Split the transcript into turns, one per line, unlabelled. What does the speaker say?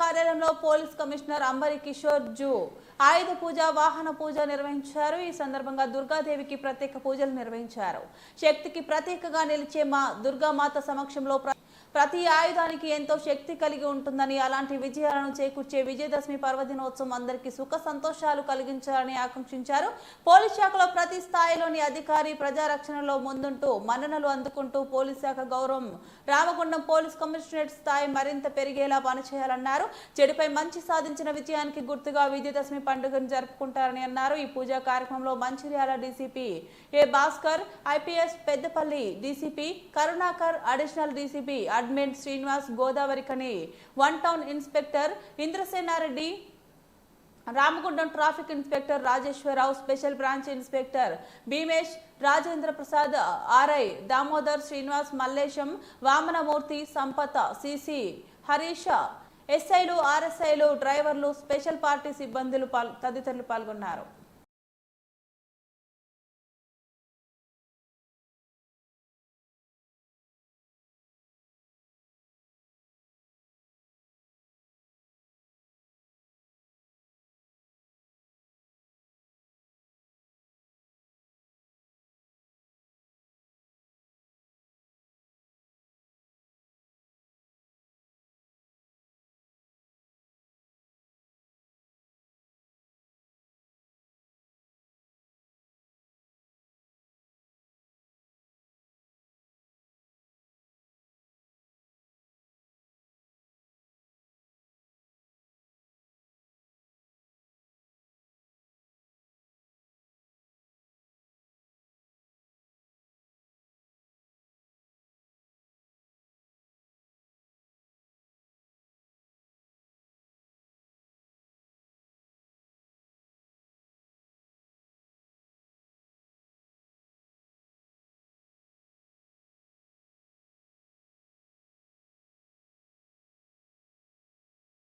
కార్యాలయంలో police commissioner Ambari Kishore జూ ఆయుధ పూజ వాహన పూజ నిర్వహించారు. ఈ సందర్భంగా దుర్గాదేవికి ప్రత్యేక పూజలు నిర్వహించారు. శక్తికి ప్రత్యేకగా నిలిచే మా దుర్గామాత సమక్షంలో ప్రతి ఆయుధానికి ఎంతో శక్తి కలిగి ఉంటుందని అలాంటి విజయాలను చేకూర్చే విజయదశమి పర్వదినోత్సవం అందరికీ సుఖ సంతోషాలు కలిగించాలని ఆకాంక్షించారు. పోలీస్ శాఖలో ప్రతి స్థాయిలోని అధికారి ప్రజారక్షణలో ముందుంటూ మన్ననలు అందుకుంటూ పోలీస్ శాఖ గౌరవం రామగుండం పోలీస్ కమిషనరేట్ స్థాయి మరింత పెరిగి పెరిగేలా పనిచేయాలన్నారు. చెడుపై మంచి సాధించిన విజయానికి గుర్తుగా విజయదశమి పండుగను జరుపుకుంటారని అన్నారు. ఈ పూజా కార్యక్రమంలో Mancherial DCP A Bhaskar IPS Peddapalli DCP Karunakar additional DCP admin Srinivas Godavarikhani one town inspector Indrasena Reddy Ramagundam traffic inspector Rajeswara Rao special branch inspector Bheemesh Rajendra Prasad RI Damodar Srinivas Mallesham Vamanamurthy Sampath CC Harish ఎస్ఐలు ఆర్ఎస్ఐలు డ్రైవర్లు స్పెషల్ పార్టీ సిబ్బందులు పాల్- తదితరులు పాల్గొన్నారు.